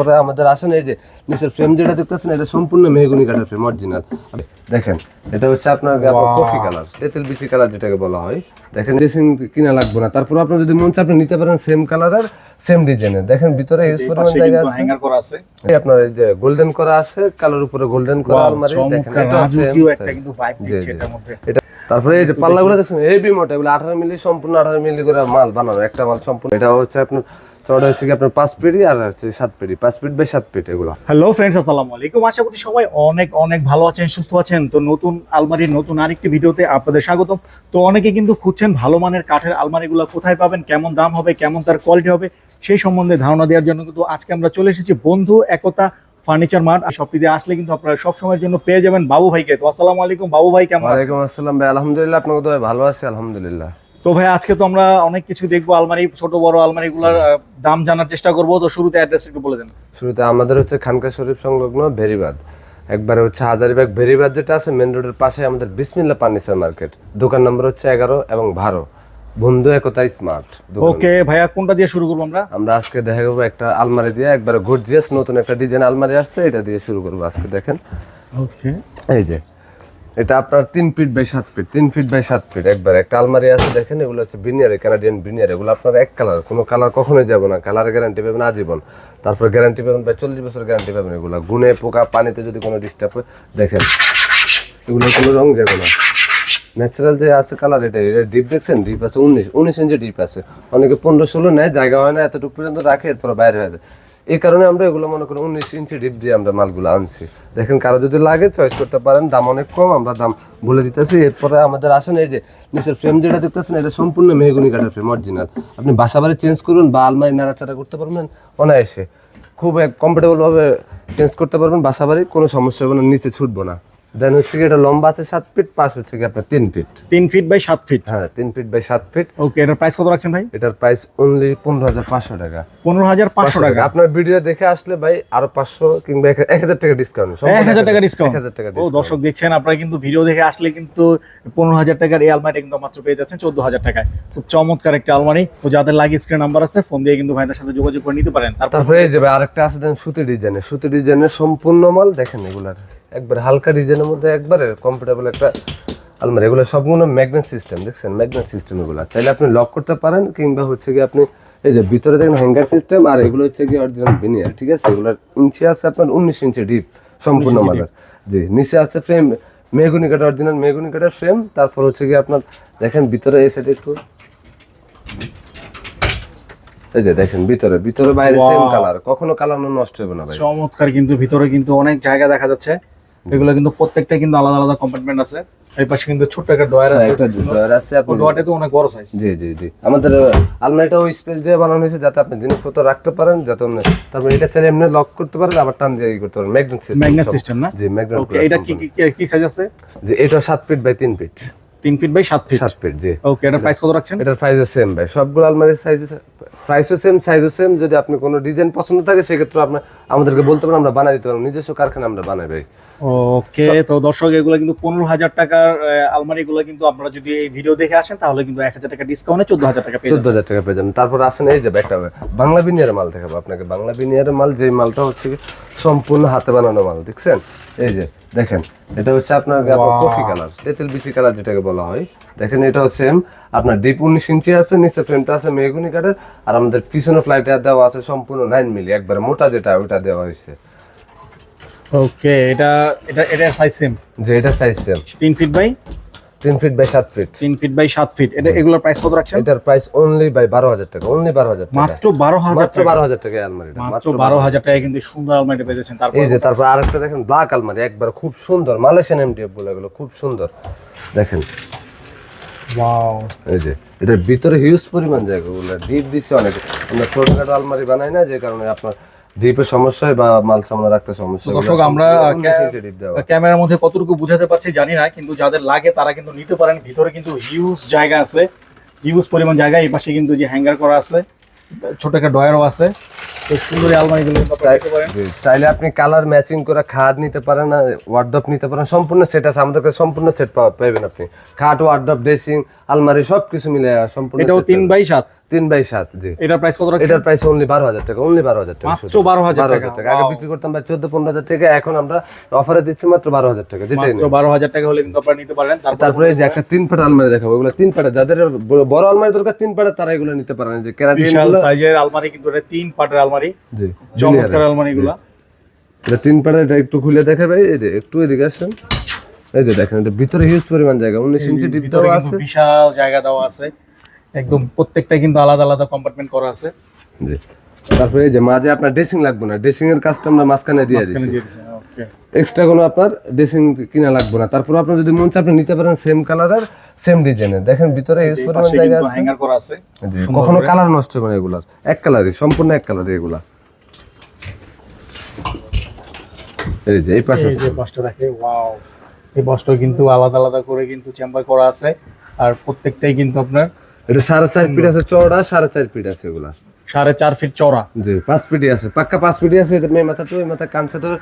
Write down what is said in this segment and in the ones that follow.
পরে আমাদের আসেন এই যে নিচের ফ্রেম যেটা দেখতেছেন এটা সম্পূর্ণ মেহগুনি কাঠের ফ্রেম অরিজিনাল দেখেন এটা হচ্ছে আপনার কফি কালার তেঁতুল বিচি কালার যেটাকে বলা হয়। দেখেন ড্রেসিং কিনা লাগবে না। তারপর আপনার যদি মন চায় আপনি নিতে পারেন সেম কালারের সেম ডিজাইনের দেখেন ভিতরে ইউজ পরিমাণ জায়গা আছে। হ্যাঙ্গার করা আছে। এই আপনার এই যে গোল্ডেন করা আছে কালার উপরে গোল্ডেন করা আলমারি দেখেন এটা রাজকীয় same একটা কিন্তু ভাইব দিচ্ছে এটার মধ্যে। এটা তারপরে এই যে পাল্লাগুলো দেখছেন হেভি মোটা এগুলো আঠারো মিলি সম্পূর্ণ আঠারো মিলি করে মাল বানানো একটা মাল সম্পূর্ণ। এটা হচ্ছে আপনার চড়া হচ্ছে কি আপনার পাঁচ পেটি আর হচ্ছে সাত পেটি পাঁচ ফিট বাই সাত ফিট এগুলো। হ্যালো ফ্রেন্ডস আসসালামু আলাইকুম। আশা করি সবাই অনেক অনেক ভালো আছেন সুস্থ আছেন। তো নতুন আলমারির নতুন আরেকটি ভিডিওতে আপনাদের স্বাগতম। তো অনেকে কিন্তু খুঁজছেন ভালো মানের কাঠের আলমারিগুলো কোথায় পাবেন কেমন দাম হবে কেমন তার কোয়ালিটি হবে সেই সম্বন্ধে ধারণা দেওয়ার জন্য কিন্তু আজকে আমরা চলে এসেছি বন্ধু একতা ফার্নিচার মার্ট। আর শপটিতে আসলে কিন্তু আপনারা সব সময়ের জন্য পেয়ে যাবেন বাবু ভাইকে। তো আসসালামু আলাইকুম বাবু ভাই কেমন আছেন? ওয়ালাইকুম আসসালাম ভাই আলহামদুলিল্লাহ আপনাকে তো ভালো আছি আলহামদুলিল্লাহ। তো ভাই আজকে তো আমরা অনেক কিছু দেখব আলমারি ছোট বড় আলমারিগুলোর দাম জানার চেষ্টা করব। তো শুরুতে অ্যাড্রেস একটু বলে দেন। শুরুতে আমাদের হচ্ছে খানকা শরীফ সংলগ্ন ভেরিবাদ। একবারে হচ্ছে হাজারিবাগ ভেরিবাদ যেটা আছে মেন রোডের পাশে আমাদের বিসমিল্লা ফার্নিচার মার্কেট। দোকান নম্বর হচ্ছে এগারো এবং বারো। বন্ধু একতা স্মার্ট ওকে ভাইয়া কোনটা দিয়ে শুরু করব আমরা? আমরা আজকে দেখা যাব একটা আলমারি দিয়ে একবারে গর্জিয়াস নতুন একটা ডিজাইন আলমারি আসছে এটা দিয়ে শুরু করব আজকে দেখেন। ওকে এই যে এটা আপনার তিন ফিট বাই সাত ফিট তিন ফিট বাই সাত ফিট একবার। একটা আলমারি আছে দেখেন, এগুলো হচ্ছে বিনিয়ারে কানাডিয়ান বিনিয়ার এগুলো আপনার এক কালার কোনো কালার কখনোই যাবে না। কালার গ্যারান্টি পাবেন আজীবন। তারপর গ্যারান্টি পাবেন বা চল্লিশ বছর গ্যারান্টি পাবেন এগুলো। গুনে পোকা পানিতে যদি কোনো ডিস্টার্ব হয়, দেখেন, এগুলো কোনো রং যাবে না। ন্যাচারাল যে আছে কালার এটা এটা ডিপ দেখছেন? ডিপ আছে, উনিশ উনিশ ইঞ্চি ডিপ আছে। অনেকে পনেরো, ষোলো নেয়, জায়গা হয় না, এতটুকু পর্যন্ত রাখে, এরপর বাইরে হয়ে যায়। এই কারণে আমরা এগুলো মনে করি উনিশ ইঞ্চি ডিপ দিয়ে আমরা মালগুলো আনছি। দেখেন কারও যদি লাগে চয়েস করতে পারেন, দাম অনেক কম, আমরা দাম বলে দিতেছি। এরপরে আমাদের আসেন এই যে নিচের ফ্রেম যেটা দেখতেছেন, এটা সম্পূর্ণ মেহগুনি কাঠের ফ্রেম অরিজিনাল আপনি বাসা বাড়ি চেঞ্জ করুন বা আলমারি নাড়াচাড়া করতে পারবেন, অনায়াসে। খুব কমফোর্টেবলভাবে চেঞ্জ করতে পারবেন বাসা বাড়ি, কোনো সমস্যা হবে না, নিচে ছুটবো না। দেন হচ্ছে কি এটা লম্বা আছে সাত ফিট পাশ হচ্ছে কি আপনার তিন ফিট তিন ফিট বাই সাত ফিট হ্যাঁ তিন ফিট বাই সাত ফিট ওকে এটার প্রাইস কত রাখছেন ভাই? এটার প্রাইস অনলি পনেরো হাজার পাঁচশো টাকা। পনেরো হাজার পাঁচশো টাকা। আপনার ভিডিও দেখে আসলে ভাই আরও পাঁচশো কিংবা এক হাজার টাকা ডিসকাউন্ট এক হাজার টাকা ডিসকাউন্ট এক হাজার টাকা ও দর্শক দেখছেন আপনারা কিন্তু ভিডিও দেখে আসলে কিন্তু পনেরো হাজার টাকার এই আলমারিটা কিন্তু মাত্র পেয়ে যাচ্ছেন চোদ্দ হাজার টাকায়। খুব চমৎকার একটা আলমারি। তো যাদের লাগে স্ক্রিন নাম্বার আছে ফোন দিয়ে কিন্তু ভাইদের সাথে যোগাযোগ করে নিতে পারেন। তারপর তারপরে এই যে ভাই আরেকটা আছে দেন সুতি ডিজাইনের সুতি ডিজাইনের সম্পূর্ণ মাল দেখেন এগুলার। একবার হালকা ডিজাইনের মধ্যে একবারে কমফোর্টেবল একটা আলমারি। এগুলো সবগুলো ম্যাগনেট সিস্টেম দেখছেন? ম্যাগনেট সিস্টেম এগুলো। চাইলে আপনি লক করতে পারেন কিংবা হচ্ছে কি আপনি এই যে ভিতরে দেখেন হ্যাঙ্গার সিস্টেম আর এগুলো হচ্ছে কি অরিজিনাল বিনিয়ার ঠিক আছে? এগুলোর ইঞ্চি আছে আপনার উনিশ ইঞ্চি ডিপ সম্পূর্ণ মালের জি নিচে আছে ফ্রেম মেগুনি কাঠের অরিজিনাল মেগুনি কাঠের ফ্রেম তারপর হচ্ছে কি আপনার দেখেন ভিতরে এই সাইডে একটু। এই যে দেখেন ভিতরে ভিতরে বাইরে সেম কালার কখনো কালার নষ্ট হবে না ভাই। চমৎকার কিন্তু ভিতরে কিন্তু অনেক জায়গা দেখা যাচ্ছে। এগুলো কিন্তু প্রত্যেকটা কিন্তু আলাদা আলাদা কম্পার্টমেন্ট আছে। এই পাশে কিন্তু ছোট্ট একটা ডয়ার আছে। একটা ড্রয়ার আছে আপনি ডয়ারটা তো অনেক বড় সাইজ জি জি জি। আমাদের আলমারিটা ওই স্পেস দিয়ে বানানো হয়েছে যাতে আপনি জিনিসপত্র রাখতে পারেন যাতে অন্য তারপরে এটা চাইলে এমনি লক করতে পারেন আবার টান দিয়ে করতে পারেন। ম্যাগনেট সিস্টেম ম্যাগনেট সিস্টেম না? জি ম্যাগনেট ওকে এটা কি কি- কি সাইজ আছে? যে এটা সাত ফিট বাই তিন ফিট তিন ফিট বাই সাত ফিট সাত ফিট জি। ওকে এটার প্রাইস কত রাখছেন? এটার প্রাইসও সেম ভাই। সবগুলো আলমারির সাইজ প্রাইসও সেম সাইজও সেম যদি আপনি কোনো ডিজাইন পছন্দ থাকে সেক্ষেত্রে আপনার আমাদেরকে বলতে পারেন আমরা বানাই দিতে পারব। নিজস্ব কারখানা আমরা বানাই ভাই। ওকে তো দর্শক এগুলো কিন্তু পনেরো হাজার টাকার আলমারি গুলো কিন্তু আপনারা যদি এই ভিডিও দেখে আসেন তাহলে কিন্তু এক হাজার টাকা ডিসকাউন্টে চোদ্দ হাজার টাকা চোদ্দ হাজার টাকা পেয়ে যাবেন। তারপর আসেন এই যে একটা বাংলা বিনিয়ারের মাল দেখাবো আপনাকে। বাংলা বিনিয়ারের মাল যে মালটা হচ্ছে সম্পূর্ণ হাতে বানানো মাল দেখছেন? এই যে দেখেন এটা হচ্ছে আপনার কফি কালার তেঁতুল বিচি কালার যেটাকে বলা হয়। দেখেন এটাও সেম আপনার ডিপ উনিশ ইঞ্চি আছে নিচে ফ্রেমটা আছে মেগুনি কাঠের আর আমাদের পিছনে ফ্লাইটে দেওয়া আছে সম্পূর্ণ নাইন মিলি একবারে মোটা যেটা ওইটা দেওয়া হয়েছে। ওকে এটা এটা এটা সাইজ সেম যে এটা সাইজ সেম তিন ফিট বাই তিন ফিট বাই সাত ফিট তিন ফিট বাই সাত ফিট এটা এগুলোর প্রাইস কত রাখছেন? এটার প্রাইস অনলি বাই বারো হাজার টাকা অনলি বারো হাজার টাকা। মাত্র বারো হাজার মাত্র বারো হাজার টাকা এই আলমারিটা মাত্র বারো হাজার টাকায় কিন্তু সুন্দর আলমারি পেয়েছেন। তারপর এই যে তারপর আরেকটা দেখেন ব্ল্যাক আলমারি একবার খুব সুন্দর। মালয়েশিয়ান এমডিএফ বলে এগুলো খুব সুন্দর। দেখেন। ওয়াও এই যে এটার ভিতরে হিউজ পরিমাণ জায়গা ওগুলো ডিপ দিছে অনেক। আমরা ছোটখাটো আলমারি বানাই না যে কারণে আপনার সমস্যা বা মাল সামনে রাখতে সমস্যা দর্শক, আমরা সম্পূর্ণ ক্যা- 19 ইঞ্চি ডিপ দেওয়া। ক্যামেরার মধ্যে কতটুকু বুঝাতে পারছি জানি না কিন্তু যাদের লাগে তারা কিন্তু নিতে পারেন। ভিতরে কিন্তু হিউজ জায়গা আছে হিউজ পরিমাণ জায়গা এই পাশে কিন্তু যে হ্যাঙ্গার করা আছে ছোট একটা ডয়ারও আছে। সুন্দর আলমারিগুলো চাইলে আপনি কালার ম্যাচিং করে খাট নিতে পারেন ওয়ার্ডপ নিতে পারেন সম্পূর্ণ সেট আছে আমাদের কাছে সম্পূর্ণ সেট পাবেন আপনি। খাট ওয়ার্ডপ ড্রেসিং আলমারি সব কিছু মিলে সম্পূর্ণ এটাও তিন বাই সাত। তিন বাই সাত জি। এটার প্রাইস কত এটার প্রাইস অনলি বারো হাজার টাকা অনলি বারো হাজার টাকা মাত্র বারো হাজার টাকা। আগে বিক্রি করতাম ভাই চোদ্দ পনেরো হাজার টাকা এখন আমরা অফারে দিচ্ছি মাত্র বারো হাজার টাকা যেটাই বারো হাজার টাকা হলে কিন্তু আপনারা নিতে পারেন তারপরে যে একটা তিন পাটা আলমারি দেখাবো এগুলো তিন পাটা যাদের বড় আলমারি দরকার তিন পাটা তারা এগুলো নিতে পারেন। যে কেরাটিন বিশাল সাইজের আলমারি কিন্তু এটা তিন পাটের আলমারি জি চমৎকার আলমারি গুলা এটা তিন পাটা এটা একটু খুলে দেখে ভাই এই যে একটু এদিকে আসেন। এই যে দেখেন এটা ভিতরে হিউজ পরিমাণ জায়গা উনিশ ইঞ্চি ডিপ দেওয়া আছে। বিশাল জায়গা দেওয়া আছে। একদম প্রত্যেকটা কিন্তু আলাদা আলাদা কম্পার্টমেন্ট করা আছে। জি। তারপরে এই যে মাঝে আপনার ড্রেসিং লাগবে না ড্রেসিং এর কাজটা আমরা মাঝখানে দিয়ে দিচ্ছি ওকে এক্সট্রা কোনো আপনার ড্রেসিং কিনা লাগবে না। তারপর আপনার যদি মন চায় আপনি নিতে পারেন সেম কালারের সেম ডিজাইনের দেখেন ভিতরে হিউজ পরিমাণ জায়গা আছে। হ্যাঙ্গার করা আছে কখনো কালার নষ্ট হবে না এগুলার। এক কালারই সম্পূর্ণ এক কালারই এগুলা। এই যে এই পাশে এই যে বাসটা দেখে ওয়াও এই বাসটা কিন্তু আলাদা আলাদা করে কিন্তু চেম্বার করা আছে। আর প্রত্যেকটাই কিন্তু আপনার এটা সাড়ে চার ফিট আছে চওড়া সাড়ে চার ফিট আছে এগুলা। সাড়ে চার ফিট চওড়া। জি পাঁচ ফিটই আছে। পাক্কা পাঁচ ফিটই আছে। এটা মেয়ে মাথা টু এই মাথা কান সেটার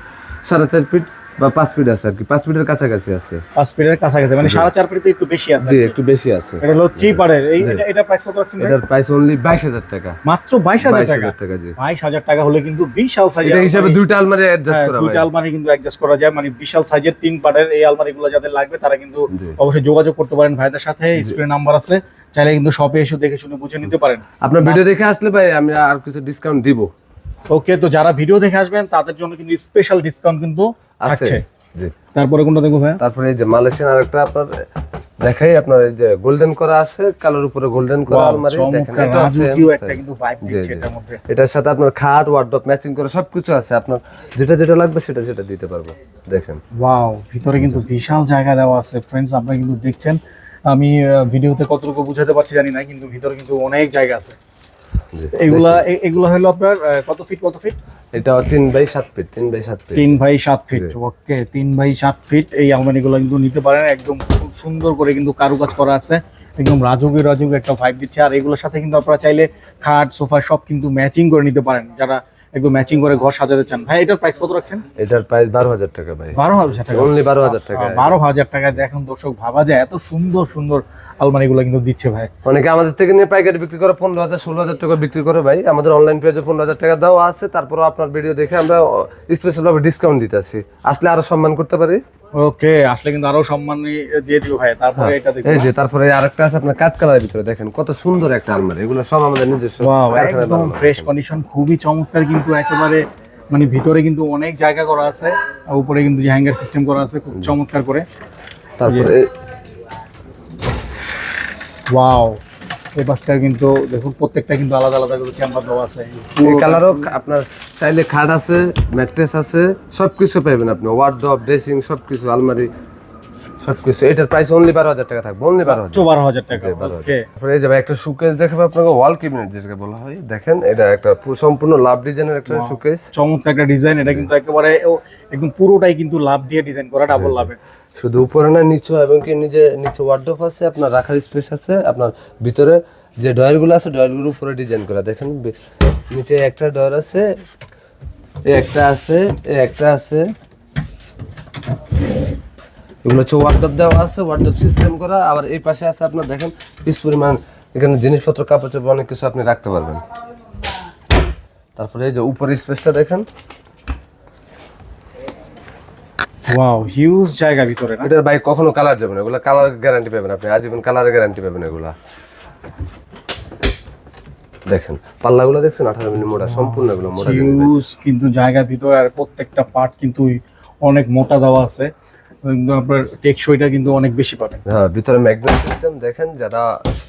সাড়ে চার ফিট। বা পাঁচ ফিট আছে আর কি পাঁচ ফিটের কাছাকাছি আছে। পাঁচ ফিটের কাছাকাছি মানে সাড়ে চার ফিটে একটু বেশি আছে। জি একটু বেশি আছে। এটা হলো থ্রি পারের এই এটা- প্রাইস কত ভাই? এটার প্রাইস অনলি বাইশ হাজার টাকা। মাত্র বাইশ হাজার টাকা? টাকা জি। বাইশ হাজার টাকা হলে কিন্তু বিশাল এটা হিসাবে দুইটা আলমারি অ্যাডজাস্ট করা দুইটা আলমারি কিন্তু অ্যাডজাস্ট করা যায়। মানে বিশাল সাইজের তিন পাটের এই আলমারিগুলো যাদের লাগবে তারা কিন্তু অবশ্যই যোগাযোগ করতে পারেন ভাইদের সাথে। স্ক্রিন নাম্বার আছে। চাইলে কিন্তু শপে এসে দেখে শুনে বুঝে নিতে পারেন। আপনার ভিডিও দেখে আসলে ভাই আমি আর কিছু ডিসকাউন্ট দিব। ওকে তো যারা ভিডিও দেখে আসবেন তাদের জন্য কিন্তু স্পেশাল ডিসকাউন্ট কিন্তু আছে। জি। তারপরে কোনটা দেখব ভাইয়া? তারপরে এই যে মালয়েশিয়ান আরেকটা আপনার দেখাই আপনার এই যে গোল্ডেন করা আছে কালোর উপরে গোল্ডেন করা আলমারি দেখেন এটা আছে। একটা কিন্তু ভাইব দিচ্ছে এটার মধ্যে। এটার সাথে আপনার খাট ওয়ার্ডরোব ম্যাচিং করে সবকিছু আছে। আপনার যেটা যেটা লাগবে সেটা সেটা দিতে পারব। দেখেন। ওয়াও ভিতরে কিন্তু বিশাল জায়গা দেওয়া আছে। ফ্রেন্ডস আপনারা কিন্তু দেখছেন। আমি ভিডিওতে কতটুকু বুঝাতে পারছি জানি না কিন্তু ভিতরে কিন্তু অনেক জায়গা আছে। এগুলা এগুলা হলো আপনার কত ফিট কত ফিট এটা তিন বাই সাত ফিট তিন বাই সাত ফিট তিন বাই সাত ফিট ওকে তিন বাই সাত ফিট এই আলমারিগুলো কিন্তু নিতে পারেন একদম খুব সুন্দর করে কিন্তু কারুকাজ করা আছে। একদম রাজুকি রাজুকি একটা ভাইব দিচ্ছে। আর এগুলোর সাথে কিন্তু আপনারা চাইলে খাট সোফা সব কিন্তু ম্যাচিং করে নিতে পারেন। যারা একদম ম্যাচিং করে ঘর সাজাতে চান। ভাই এটার প্রাইস কত রাখছেন? এটার প্রাইস বারো হাজার টাকা ভাই। বারো হাজার টাকা। অনলি বারো হাজার টাকা। বারো হাজার টাকা দেখুন দর্শক ভাবা যায়। এত সুন্দর সুন্দর আলমারিগুলো কিন্তু দিচ্ছে ভাই। অনেকে আমাদের থেকে নিয়ে পাইকারি বিক্রি করে পনেরো হাজার ষোলো হাজার টাকা বিক্রি করে ভাই। আমাদের অনলাইন পেজে পনেরো হাজার টাকা দেওয়া আছে। তারপরও আপনার ভিডিও দেখে আমরা স্পেশাল ভাবে ডিসকাউন্ট দিতেছি আসলে আরও সম্মান করতে পারি। ওকে আসলে কিন্তু আরও সম্মান দিয়ে দিব ভাই তারপরে এটা দেখব। এই যে তারপরে আরেকটা আছে আপনার কাঠ কালারের ভিতরে দেখেন কত সুন্দর একটা আলমারি এগুলো সব আমাদের নিজস্ব ওয়াও একদম ফ্রেশ কন্ডিশন খুবই চমৎকার কিন্তু একেবারে মানে ভিতরে কিন্তু অনেক জায়গা করা আছে আর উপরে কিন্তু যে হ্যাঙ্গার সিস্টেম করা আছে খুব চমৎকার করে। তারপরে ওয়াও এই পাশটা কিন্তু দেখুন প্রত্যেকটা কিন্তু আলাদা আলাদা করে চেম্বার দেওয়া আছে। এই কালারও আপনার চাইলে খাট আছে ম্যাট্রেস আছে সবকিছু পাবেন আপনি। ওয়ার্ডরোব ড্রেসিং সবকিছু আলমারি সবকিছু। এটার প্রাইস অনলি বারো হাজার টাকা থাকবে অনলি বারো হাজার। বারো হাজার টাকা। বারো হাজার। তারপরে এই যে একটা সুকেস দেখাবো আপনাকে ওয়াল ক্যাবিনেট যেটাকে বলা হয়। দেখেন এটা একটা সম্পূর্ণ লাভ ডিজাইনের একটা সুকেস চমৎকার একটা ডিজাইন এটা কিন্তু একেবারে একদম পুরোটাই কিন্তু লাভ দিয়ে ডিজাইন করা ডাবল লাভে শুধু উপরে না, নিচু এবং কি নিজে নিচে ওয়ার্ডরোব আছে, আপনার রাখার স্পেস আছে, আপনার ভিতরে যে ডয়ারগুলো আছে ডয়ারগুলো উপরে ডিজাইন করা। দেখেন নিচে একটা ডয়ার আছে একটা আছে একটা আছে। এগুলো হচ্ছে ওয়ার্ডরোব দেওয়া আছে ওয়ার্ডরোব সিস্টেম করা। আবার এই পাশে আছে আপনার, দেখেন, কিছু পরিমাণ এখানে জিনিসপত্র কাপড় চোপড় অনেক কিছু আপনি রাখতে পারবেন। তারপরে এই যে উপরে স্পেসটা দেখেন ওয়াও হিউজ জায়গা ভিতরে না? এটার বাইক কখনো কালার যাবে না এগুলো কালার গ্যারান্টি পাবেন আপনি। আজীবন কালারের গ্যারান্টি পাবেন এগুলা। দেখেন পাল্লাগুলো দেখছেন? আঠারো মিনিট মোটা সম্পূর্ণ এগুলো মোটা হিউজ কিন্তু জায়গার ভিতরে আর প্রত্যেকটা পার্ট কিন্তু অনেক মোটা দেওয়া আছে। কিন্তু আপনার টেকসইটা কিন্তু অনেক বেশি পাবেন। হ্যাঁ ভিতরে ম্যাগনেট সিস্টেম দেখেন যারা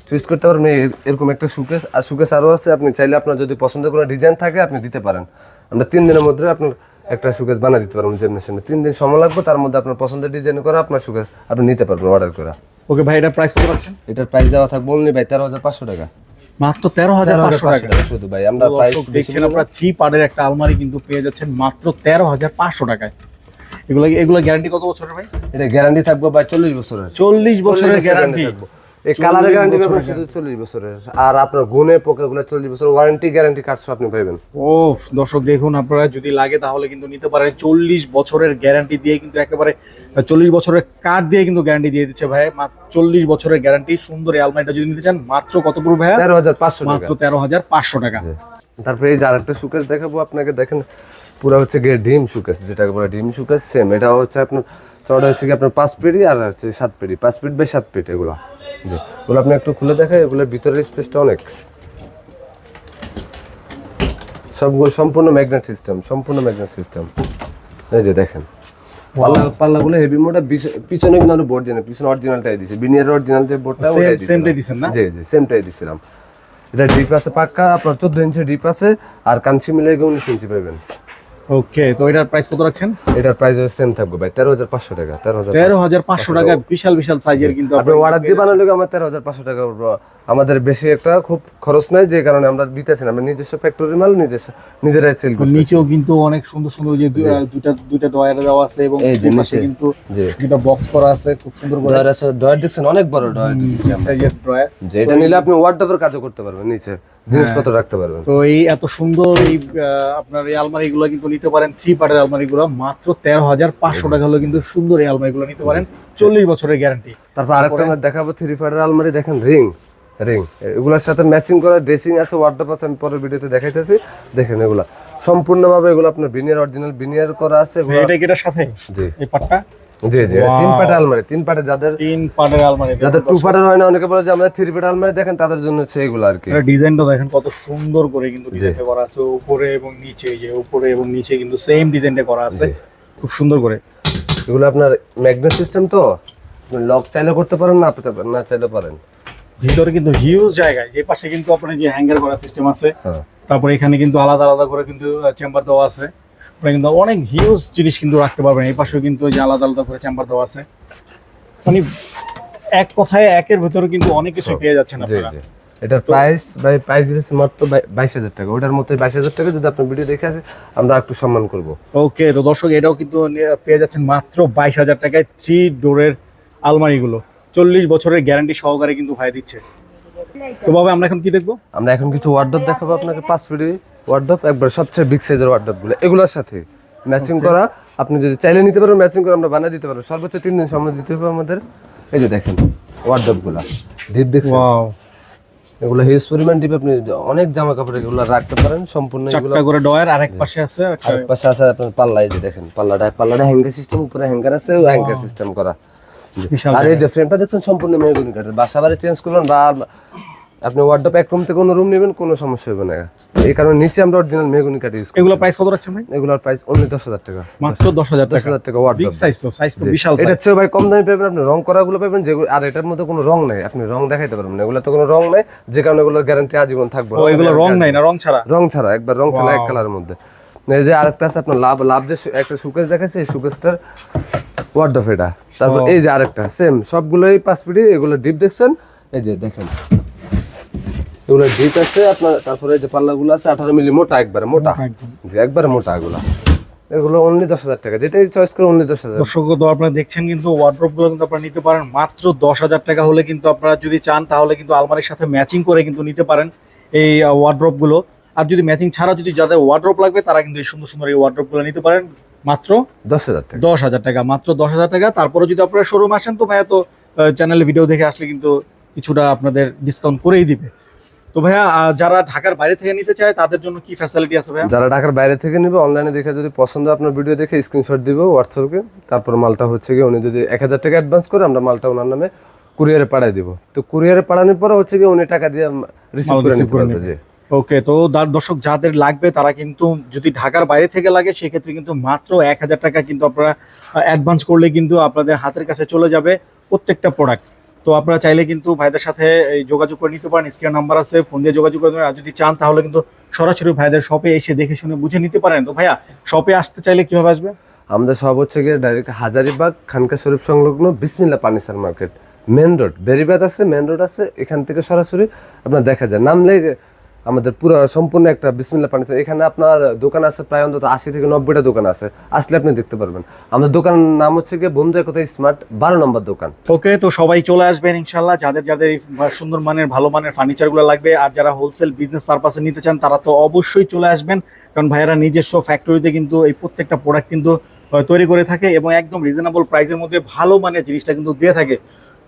চুজ করতে পারবেন এরকম একটা সুকেস আর সুকেস আরও আছে আপনি চাইলে আপনার যদি পছন্দ কোনো ডিজাইন থাকে আপনি দিতে পারেন। আমরা তিন দিনের মধ্যে আপনার একটা সুকেস বানিয়ে দিতে পারব যেমনি সেমনি। তিন দিন সময় লাগবে তার মধ্যে আপনার পছন্দের ডিজাইন করা আপনার সুকেস আপনি নিতে পারবেন অর্ডার করা। ওকে ভাই এটা প্রাইস কত পাচ্ছেন? এটার প্রাইস দেওয়া থাকবে অনলি ভাই তেরো হাজার পাঁচশো টাকা। মাত্র তেরো হাজার পাঁচশো টাকা। শুধু ভাই আমরা প্রাইস দেখছেন আপনারা থ্রি পার্টের একটা আলমারি কিন্তু পেয়ে যাচ্ছেন মাত্র তেরো হাজার পাঁচশো টাকায়। এগুলো এগুলো গ্যারান্টি কত বছরের ভাই? এটা গ্যারান্টি থাকবে ভাই চল্লিশ বছরের। চল্লিশ বছরের গ্যারান্টি এই কালারের গ্যারান্টি পাবেন শুধু চল্লিশ বছরের। আর আপনার গুণে পোকাগুলো চল্লিশ বছর ওয়ারেন্টি গ্যারান্টি কার্ডও আপনি পাবেন ও দর্শক দেখুন আপনারা যদি লাগে তাহলে কিন্তু নিতে পারেন। চল্লিশ বছরের গ্যারান্টি দিয়ে কিন্তু একেবারে চল্লিশ বছরের কার্ড দিয়ে কিন্তু গ্যারান্টি দিয়ে দিচ্ছে ভাই। মাত্র চল্লিশ বছরের গ্যারান্টি সুন্দর এই আলমারিটা যদি নিতে চান মাত্র কত পুরো ভাইয়া? তেরো হাজার পাঁচশো মাত্র তেরো হাজার পাঁচশো টাকা। তারপরে এই যে আরেকটা সুকেস দেখাবো আপনাকে দেখেন পুরো হচ্ছে গিয়ে ডিম সুকেস যেটাকে বলে ডিম সুকেস সেম এটা হচ্ছে আপনার চড়া হচ্ছে কি আপনার পাঁচ পেডি আর হচ্ছে সাত পেডি পাঁচ ফিট বাই সাত ফিট এগুলো। জি। এগুলো আপনি একটু খুলে দেখায় এগুলোর ভিতরের স্পেসটা অনেক। সবগুলো সম্পূর্ণ ম্যাগনেট সিস্টেম সম্পূর্ণ ম্যাগনেট সিস্টেম এই যে দেখেন। পাল্লা পাল্লাগুলো হেভি মোটা পিছনে কিন্তু আমরা বোর্ড জানি পিছনে অরিজিনালটাই দিছি। বিনিয়ার অরিজিনাল যে বোর্ডটা Same- ওটাই same টাই দিছিলাম। দিছেন না? জি জি সেমটাই দিছিলাম। এটা ডিপ আছে পাক্কা আপনার চোদ্দ ইঞ্চি ডিপ আছে আর কাঞ্চি মিলে উনিশ ইঞ্চি পাবেন। ওকে তো এটার প্রাইস কত রাখছেন? এটার প্রাইস সেম থাকবে ভাই তেরো হাজার পাঁচশো টাকা তেরো হাজার তেরো হাজার পাঁচশো টাকা বিশাল বিশাল সাইজের কিন্তু আপনি অর্ডার দিয়ে বানালে আমার তেরো হাজার পাঁচশো টাকা আমাদের বেশি একটা খুব খরচ নাই যে কারণে আমরা দিতেছি না। আমরা নিজস্ব ফ্যাক্টরি মাল নিজস্ব নিজেরাই সেল করি নিচেও কিন্তু অনেক সুন্দর সুন্দর যে দুইটা দুইটা ডয়ার দেওয়া আছে এবং এই পাশে কিন্তু জি। দুইটা বক্স করা আছে খুব সুন্দর করে। ডয়ার আছে ডয়ার দেখছেন অনেক বড় ডয়ার সাইজের ড্রয়ার। যে এটা নিলে আপনি ওয়ার্ডরোবের কাজও করতে পারবেন নিচে। জিনিসপত্র রাখতে পারবেন। তো এই এত সুন্দর এই আপনার এই আলমারিগুলো কিন্তু নিতে পারেন থ্রি পার্টের আলমারিগুলো মাত্র তেরো হাজার পাঁচশো টাকা হলে কিন্তু সুন্দর এই আলমারিগুলো নিতে পারেন চল্লিশ বছরের গ্যারান্টি তারপর আরেকটা আমরা দেখাবো থ্রি ফাইটার আলমারি দেখেন রিং রিং এগুলোর সাথে ম্যাচিং করা ড্রেসিং আছে ওয়ার্ডরোব আছে আমি পরের ভিডিওতে দেখাইতেছি। দেখেন এগুলা। সম্পূর্ণভাবে এগুলো আপনার বিনিয়ার অরিজিনাল বিনিয়ার করা আছে এটা কি এটার সাথে? জি। এই পাটটা জি জি তিন পাটের আলমারি তিন পাটে যাদের তিন পার্টের আলমারি যাদের টু পাটের হয় না অনেকে বলে যে আমাদের থ্রি পাটের আলমারি দেখেন তাদের জন্য আর কি। ডিজাইনটা দেখেন কত সুন্দর করে কিন্তু ডিজাইনটা করা আছে উপরে এবং নিচে যে উপরে এবং নিচে কিন্তু সেম ডিজাইনটা করা আছে। খুব সুন্দর করে। এগুলো আপনার ম্যাগনেট সিস্টেম তো? লক চাইলে করতে পারেন না না চাইলে পারেন। ভিতরে কিন্তু হিউজ জায়গায় এই পাশে কিন্তু আপনার যে হ্যাঙ্গার করা সিস্টেম আছে। হ্যাঁ। তারপরে এখানে কিন্তু আলাদা আলাদা করে কিন্তু চেম্বার দেওয়া আছে। আপনারা কিন্তু অনেক হিউজ জিনিস কিন্তু রাখতে পারবেন। এই পাশেও কিন্তু যে আলাদা আলাদা করে চেম্বার দেওয়া আছে। মানে এক কথায় একের ভেতরে কিন্তু অনেক কিছু পেয়ে যাচ্ছেন আপনারা। এটার প্রাইস বাই প্রাইস দিতেছে মাত্র বাইশ হাজার টাকা। ওটার মধ্যে বাইশ হাজার টাকা যদি আপনার ভিডিও দেখে আসে আমরা একটু সম্মান করব। ওকে তো দর্শক এটাও কিন্তু পেয়ে যাচ্ছেন মাত্র বাইশ হাজার টাকায় থ্রি ডোরের আলমারিগুলো। চল্লিশ বছরের গ্যারান্টি সহকারে কিন্তু ভাই দিচ্ছে। তো বাবা আমরা এখন কি দেখব? আমরা এখন কিছু ওয়ার্ডরোব দেখাবো আপনাকে পাঁচ ফিটি ওয়ার্ডরোব একবার সবচেয়ে বিগ সাইজের ওয়ার্ডরোবগুলো এগুলোর সাথে ম্যাচিং করা। আপনি যদি চাইলে নিতে পারেন ম্যাচিং করে আমরা বানিয়ে দিতে পারব। সর্বোচ্চ তিন দিন সময় দিতে হবে আমাদের। এই যে দেখেন ওয়ার্ডরোবগুলা ডিপ দেখছেন ওয়াও এগুলো হিউজ পরিমাণ ডিপ আপনি অনেক জামা কাপড় এগুলো রাখতে পারেন সম্পূর্ণ এগুলো চারটা করে ডয়ার আর এক পাশে আছে আরেক পাশে আছে আপনার পাল্লা এই যে দেখেন পাল্লাটা পাল্লাটা হ্যাঙ্গার সিস্টেম উপরে হ্যাঙ্গার আছে ও হ্যাঙ্গার সিস্টেম করা। আর এই যে ফ্রেমটা দেখছেন সম্পূর্ণ মেহগুনি কাঠের। বাসা বাড়ি চেঞ্জ করবেন বা আপনি ওয়ার্ডরোব এক রুম থেকে অন্য রুম নেবেন কোনো সমস্যা হবে না। এই কারণে নিচে আমরা অরিজিনাল মেহগুনি কাঠ ইউজ করি এগুলো প্রাইস কত রাখছেন ভাই? এগুলোর প্রাইস অনলি দশ হাজার টাকা। মাত্র দশ হাজার দশ টাকা হাজার টাকা বিগ সাইজ তো সাইজ তো বিশাল এটা সাইজ হচ্ছে ভাই কম দামে পাবেন আপনি রং করাগুলো পাবেন যেগুলো আর এটার মধ্যে কোনো রং নাই আপনি রং দেখাইতে পারবেন না। এগুলো তো কোনো রং নাই যে কারণে এগুলোর গ্যারান্টি আজীবন থাকবে। ও এগুলো রং নাই না রং ছাড়া? রং ছাড়া একবার রং ছাড়া এক কালারের মধ্যে। এই যে আরেকটা আছে আপনার লাভ লাভ যে একটা সুকেস দেখাচ্ছে এই সুকেসটার ওয়ার্ড অফ এটা। তারপর এই যে আরেকটা সেম সবগুলোই পাঁচ পিডি এগুলো ডিপ দেখছেন? এই যে দেখেন। এগুলো ডিপ আছে আপনার তারপরে যে পাল্লাগুলো আছে আঠারো মিলি মোটা একবারে মোটা। যে একবারে মোটা এগুলো। এগুলো অনলি দশ হাজার টাকা যেটাই চয়েস করে অনলি দশ হাজার। দর্শক তো আপনারা দেখছেন কিন্তু ওয়ার্ড্রপগুলো কিন্তু আপনারা নিতে পারেন মাত্র দশ হাজার টাকা হলে কিন্তু আপনারা যদি চান তাহলে কিন্তু আলমারির সাথে ম্যাচিং করে কিন্তু নিতে পারেন এই ওয়ার্ড্রপগুলো আর যদি ম্যাচিং ছাড়া যদি যাদের ওয়ার্ড্রপ লাগবে তারা কিন্তু এই সুন্দর সুন্দর এই ওয়ার্ড্রপগুলো নিতে পারেন মাত্র দশ হাজার টাকা। দশ হাজার টাকা মাত্র দশ হাজার টাকা। তারপরে যদি আপনারা শোরুম আসেন তো ভাইয়া তো চ্যানেলে ভিডিও দেখে আসলে কিন্তু কিছুটা আপনাদের ডিসকাউন্ট করেই দিবে। তো ভাইয়া যারা ঢাকার বাইরে থেকে নিতে চায় তাদের জন্য কি ফ্যাসিলিটি আছে ভাইয়া? যারা ঢাকার বাইরে থেকে নেবে অনলাইনে দেখে যদি পছন্দ হয় আপনার ভিডিও দেখে স্ক্রিনশট দিব হোয়াটসঅ্যাপে তারপর মালটা হচ্ছে গিয়ে উনি যদি এক হাজার টাকা অ্যাডভান্স করে আমরা মালটা ওনার নামে কুরিয়ারে পাঠিয়ে দিব। তো কুরিয়ারে পাঠানোর পরে হচ্ছে গিয়ে উনি টাকা দিয়ে রিসিভ করে নিতে পারবে ওকে তো দার দর্শক যাদের লাগবে তারা কিন্তু যদি ঢাকার বাইরে থেকে লাগে সেক্ষেত্রে কিন্তু মাত্র এক হাজার টাকা কিন্তু আপনারা অ্যাডভান্স করলে কিন্তু আপনাদের হাতের কাছে চলে যাবে প্রত্যেকটা প্রোডাক্ট তো আপনারা চাইলে কিন্তু ভাইদের সাথে যোগাযোগ করে নিতে পারেন। স্ক্রিন নাম্বার আছে, ফোন দিয়ে যোগাযোগ করে আর যদি চান, তাহলে কিন্তু সরাসরি ভাইদের শপে এসে দেখে শুনে বুঝে নিতে পারেন। তো ভাইয়া, শপে আসতে চাইলে কীভাবে আসবে? আমাদের সব হচ্ছে গিয়ে ডাইরেক্ট হাজারিবাগ, খানকা শরীফ সংলগ্ন Bismillah Panisar market. Main road Beribad আছে মেন রোড আছে, এখান থেকে সরাসরি আপনার দেখা যায়। নামলে আমাদের পুরো সম্পূর্ণ একটা বিসমিল্লা ফার্নিচার এখানে আপনার দোকান আছে প্রায় অন্তত আশি থেকে নব্বইটা দোকান আছে। আসলে আপনি দেখতে পারবেন। আমাদের দোকানের নাম হচ্ছে গিয়ে বন্ধু একতা স্মার্ট বারো নম্বর দোকান। ওকে, তো সবাই চলে আসবেন ইনশাল্লাহ যাদের যাদের সুন্দর মানের, ভালো মানের ফার্নিচারগুলো লাগবে আর যারা হোলসেল বিজনেস পারপাসে নিতে চান, তারা তো অবশ্যই চলে আসবেন। কারণ ভাইয়ারা নিজস্ব ফ্যাক্টরিতে কিন্তু এই প্রত্যেকটা প্রোডাক্ট কিন্তু তৈরি করে থাকে এবং একদম রিজনেবল প্রাইসের মধ্যে ভালো মানের জিনিসটা কিন্তু দিয়ে থাকে।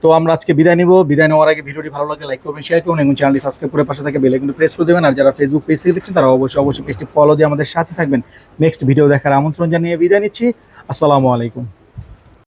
তো আমরা আজকে বিদায় নিব। বিদায় নেওয়ার আগে ভিডিওটি ভালো লাগে লাইক করবেন শেয়ার করুন এবং চ্যানেলটি সাবস্ক্রাইব করে পাশে থাকে বেলে কিন্তু প্রেস করে দেবেন। আর যারা ফেসবুক পেজ থেকে দেখছেন, তারা অবশ্যই অবশ্যই পেজটি ফলো দিয়ে আমাদের সাথে থাকবেন। নেক্সট ভিডিও দেখার আমন্ত্রণ জানিয়ে বিদায় নিচ্ছি। আসসালামু আলাইকুম।